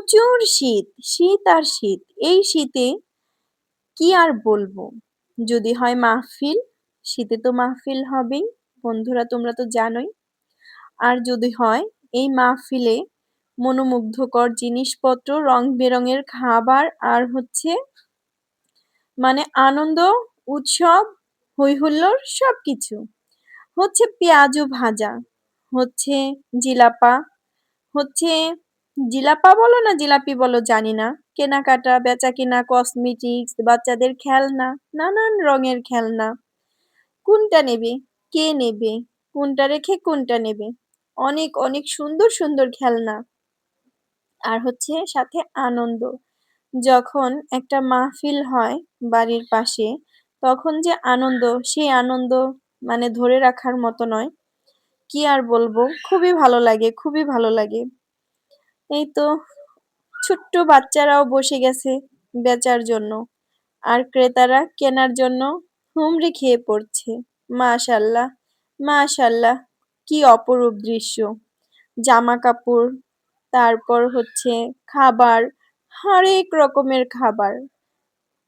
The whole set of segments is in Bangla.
প্রচুর শীত শীত আর শীত। এই শীতে কি আর বলব? যদি হয় মাহফিল, শীতে তো মাহফিল হবেই, বন্ধুরা তোমরা তো জানোই। আর যদি হয়, এই মাহফিলে মনোমুগ্ধকর জিনিসপত্র রং বেরঙের খাবার আর হচ্ছে মানে আনন্দ, উৎসব হইহুল্লোর সব কিছু হচ্ছে পেঁয়াজু ভাজা, হচ্ছে জিলাপা, হচ্ছে জিলাপা বলো না জিলাপি বলো জানি না। কেনাকাটা বেচা কিনা কসমেটিক্স বাচ্চাদের খেলনা, নানান রঙের খেলনা। কোনটা নেবে? কে নেবে? কোনটা রেখে কোনটা নেবে? অনেক অনেক সুন্দর সুন্দর খেলনা। আর হচ্ছে সাথে আনন্দ। যখন একটা মাহফিল হয় বাড়ির পাশে, তখন যে আনন্দ, সেই আনন্দ মানে ধরে রাখার মতো নয়। কি আর বলব? খুবই ভালো লাগে, খুবই ভালো লাগে। এই তো ছোট্ট বাচ্চারাও বসে গেছে বেচার জন্য। আর ক্রেতারা কেনার জন্য হুমড়ি খেয়ে পড়ছে। মাশাল্লাহ মাশাল্লাহ, কি অপরূপ দৃশ্য। জামা কাপড় তারপর হচ্ছে খাবার, হরেক রকমের খাবার,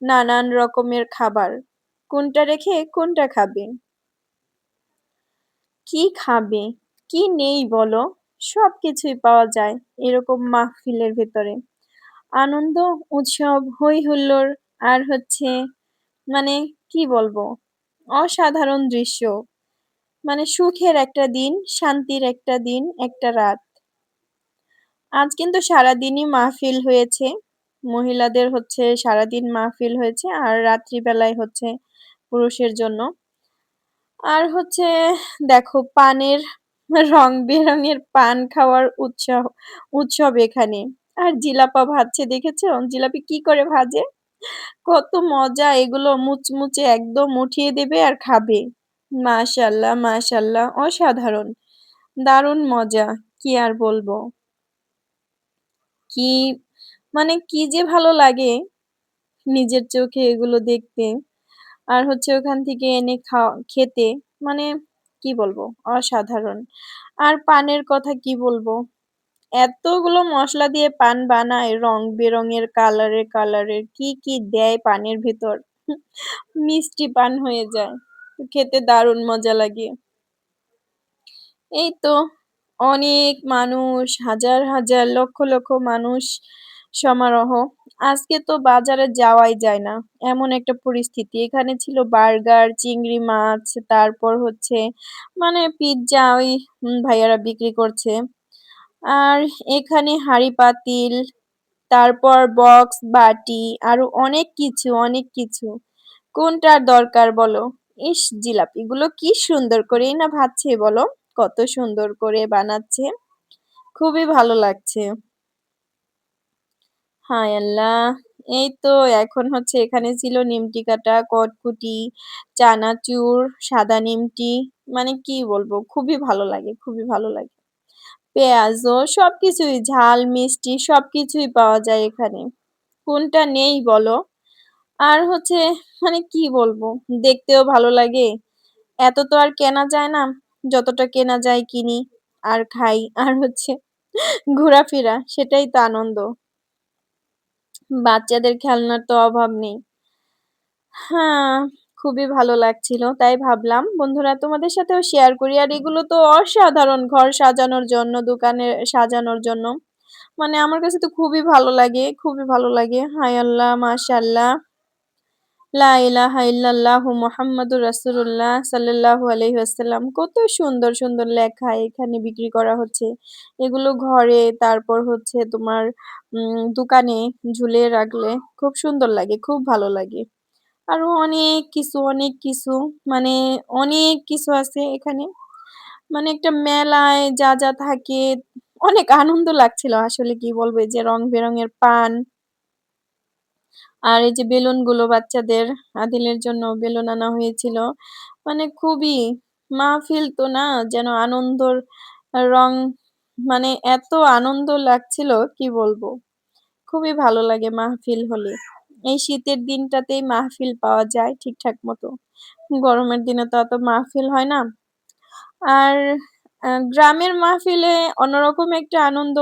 নানান রকমের খাবার। কোনটা রেখে কোনটা খাবে? কি খাবে? কি নেই বলো? সব কিছুই পাওয়া যায় এরকম মাহফিলের ভেতরে। আনন্দ, উৎসব হই হুল্লোড় আর হচ্ছে মানে কি বলব? অসাধারণ দৃশ্য। মানে সুখের একটা দিন, শান্তির একটা দিন, একটা রাত। আজ কিন্তু সারাদিনই মাহফিল হয়েছে। মহিলাদের হচ্ছে সারাদিন মাহফিল হয়েছে আর রাত্রিবেলায় হচ্ছে পুরুষের জন্য। আর হচ্ছে দেখো পানের রং বেরঙের পান খাওয়ার উৎসব উৎসব এখানে। আর জিলাপা ভাজছে দেখেছ জিলাপি কি করে ভাজে? কত মজা! এগুলো মুচমুচে একদম উঠিয়ে দেবে আর খাবে। মাশাল্লাহ মাশাল্লাহ, অসাধারণ। দারুণ মজা, কি আর বলব? কি মানে কি যে ভালো লাগে নিজের চোখে এগুলো দেখতে। আর হচ্ছে ওখান থেকে এনে খাওয়া, খেতে মানে কি বলব? অসাধারণ। আর পানের কথা কি বলব? এতগুলো মশলা দিয়ে পান বানায়, রং বেরঙের কালারের কালারের কি কি দেয় পানের ভেতর? মিষ্টি পান হয়ে যায়। খেতে দারুণ মজা লাগে। এই তো অনেক মানুষ, হাজার হাজার, লক্ষ লক্ষ মানুষ সমারোহ আজকে তো বাজারে যাওয়াই যায় না। এমন একটা পরিস্থিতি। এখানে ছিল বার্গার, চিংড়ি মাছ, তারপর হচ্ছে মানে পিৎজা ওই ভাইয়ারা বিক্রি করছে। আর এখানে হাঁড়ি পাতিল, তারপর বক্স, বাটি, আরও অনেক কিছু অনেক কিছু। কোনটার দরকার বলো? ইস জিলাপিগুলো কি সুন্দর করেই না ভাজছে বলো, কত সুন্দর করে বানাচ্ছে। খুবই ভালো লাগছে। হায় আল্লাহ। এই তো এখন হচ্ছে এখানে ছিল নিমটি কাটা কটকুটি, চানাচুর, সাদা নিমটি মানে কি বলব, খুবই ভালো লাগে, খুবই ভালো লাগে। পেঁয়াজও সবকিছুই, ঝাল, মিষ্টি সবকিছুই পাওয়া যায় এখানে। কোনটা নেই বলো? আর হচ্ছে মানে কি বলব, দেখতেও ভালো লাগে। এত তো আর কেনা যায় না, যতটা কেনা যায় কিনি, আর খাই, আর হচ্ছে ঘোরাফেরা, সেটাই তো আনন্দ। বাচ্চাদের খেলনার তো অভাব নেই। হ্যাঁ খুবই ভালো লাগছিল, তাই ভাবলাম, বন্ধুরা তোমাদের সাথেও শেয়ার করি। আর এগুলো তো অসাধারণ ঘর সাজানোর জন্য, দোকানে সাজানোর জন্য। মানে আমার কাছে তো খুবই ভালো লাগে, খুবই ভালো লাগে। হাই আল্লাহ মাশাল্লাহ লা ইলাহা ইল্লাল্লাহু মুহাম্মাদুর রাসূলুল্লাহ সাল্লাল্লাহু আলাইহি ওয়াসাল্লাম। কত সুন্দর সুন্দর লেখা এখানে বিক্রি করা হচ্ছে। এগুলো ঘরে, তারপর হচ্ছে তোমার দোকানে ঝুলিয়ে রাখলে খুব সুন্দর লাগে, খুব ভালো লাগে। আরও অনেক কিছু অনেক কিছু মানে অনেক কিছু আছে এখানে। মানে একটা মেলায় যা যা থাকে, অনেক আনন্দ লাগছিল আসলে কি বলব যে রং বেরঙের পান আর এই যে বেলুনগুলো বাচ্চাদের আদিলের জন্য বেলুন আনা হয়েছিল মানে খুবই মাহফিল তো না, যেন আনন্দর রং মানে এত আনন্দ লাগছিল, কি বলব? খুবই ভালো লাগে মাহফিল হলে। এই শীতের দিনটাতেই মাহফিল পাওয়া যায় ঠিকঠাক মতো। গরমের দিনে তো অত মাহফিল হয় না। আর গ্রামের মাহফিলে অন্যরকম একটা আনন্দ।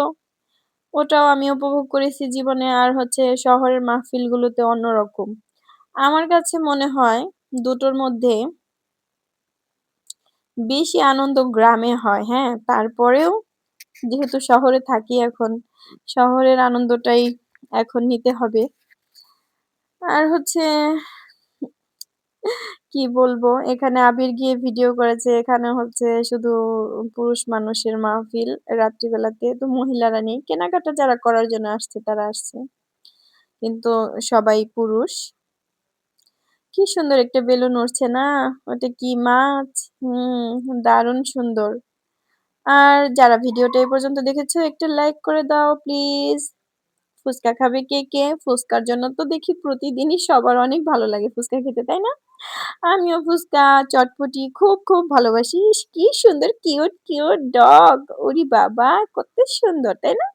ওটাও আমি উপভোগ করেছি জীবনে আর হচ্ছে শহরের মাহফিলগুলোতে অন্যরকম। আমার কাছে মনে হয় দুটোর মধ্যে বেশি আনন্দ গ্রামে হয়, হ্যাঁ? তারপরেও যেহেতু শহরে থাকি এখন, শহরের আনন্দটাই এখন নিতে হবে। আর হচ্ছে কি বলব? এখানে আবির গিয়ে ভিডিও করেছে, এখানে হচ্ছে শুধু পুরুষ মানুষের মাহফিল রাত্রিবেলাতে। তো মহিলারা নেই। কেনাকাটা যারা করার জন্য আসছে তারা আসছে। কিন্তু সবাই পুরুষ। কি সুন্দর একটা বেলুন উড়ছে না? ওটা কি মাছ? হুম, দারুণ সুন্দর। আর যারা ভিডিওটা এই পর্যন্ত দেখেছ একটা লাইক করে দাও প্লিজ। ফুচকা খাবে কে, কে? ফুচকার জন্য তো দেখি প্রতিদিনই সবার অনেক ভালো লাগে ফুচকা খেতে, তাই না? আমিও ফুচকা, চটপটি খুব, খুব ভালোবাসি। কি সুন্দর কিউট, কিউট ডগ। ওরে বাবা! কত সুন্দর, তাই না?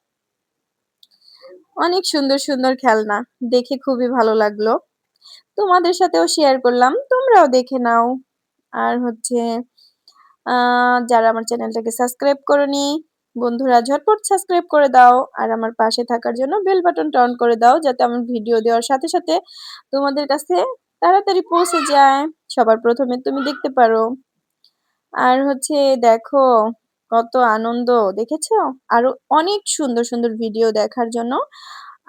অনেক সুন্দর, সুন্দর খেলনা। দেখে খুবই ভালো লাগল। তোমাদের সাথেও শেয়ার করলাম। তোমরাও দেখে নাও। আর হচ্ছে যারা আমার চ্যানেলটাকে সাবস্ক্রাইব করোনি, বন্ধুরা ঝটপট সাবস্ক্রাইব করে দাও। আর আমার পাশে থাকার জন্য বেল বাটনটা অন করে দাও যাতে আমার ভিডিও দেওয়ার সাথে, সাথে তোমাদের কাছে তাড়াতাড়ি পৌঁছে যায়। সবার প্রথমে তুমি দেখতে পারো। আর হচ্ছে দেখো কত আনন্দ, দেখেছ? আরও অনেক সুন্দর, সুন্দর ভিডিও দেখার জন্য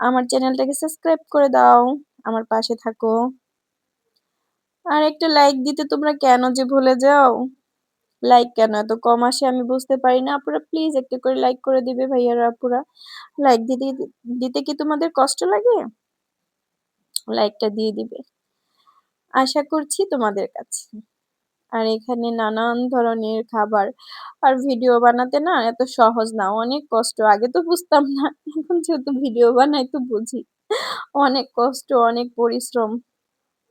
আমার চ্যানেলটাকে সাবস্ক্রাইব করে দাও। আমার পাশে থাকো। আর একটা লাইক দিতে তোমরা কেন যে ভুলে যাও? লাইক কেন এত কম আসে আমি বুঝতে পারি না। আপুরা প্লিজ একটা করে লাইক করে দিবে ভাইয়ারা, আপুরা। লাইক দিতে, দিতে কি তোমাদের কষ্ট লাগে? লাইকটা দিয়ে দিবে। আশা করছি তোমাদের কাছে। আর এখানে নানান ধরনের খাবার। আর ভিডিও বানাতে না এত সহজ না। অনেক কষ্ট। আগে তো বুঝতাম না। এখন যেহেতু ভিডিও বানাই তো বুঝি। অনেক কষ্ট, অনেক পরিশ্রম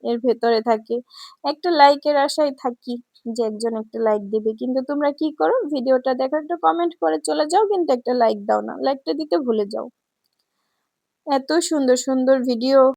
এর ভেতরে থাকে। একটা লাইকের আশায় থাকি যে একজন একটা লাইক দেবে কিন্তু তোমরা কি করো? ভিডিওটা দেখো একটা কমেন্ট করে চলে যাও কিন্তু একটা লাইক দাও না। লাইকটা দিতে ভুলে যাও। এত সুন্দর, সুন্দর ভিডিও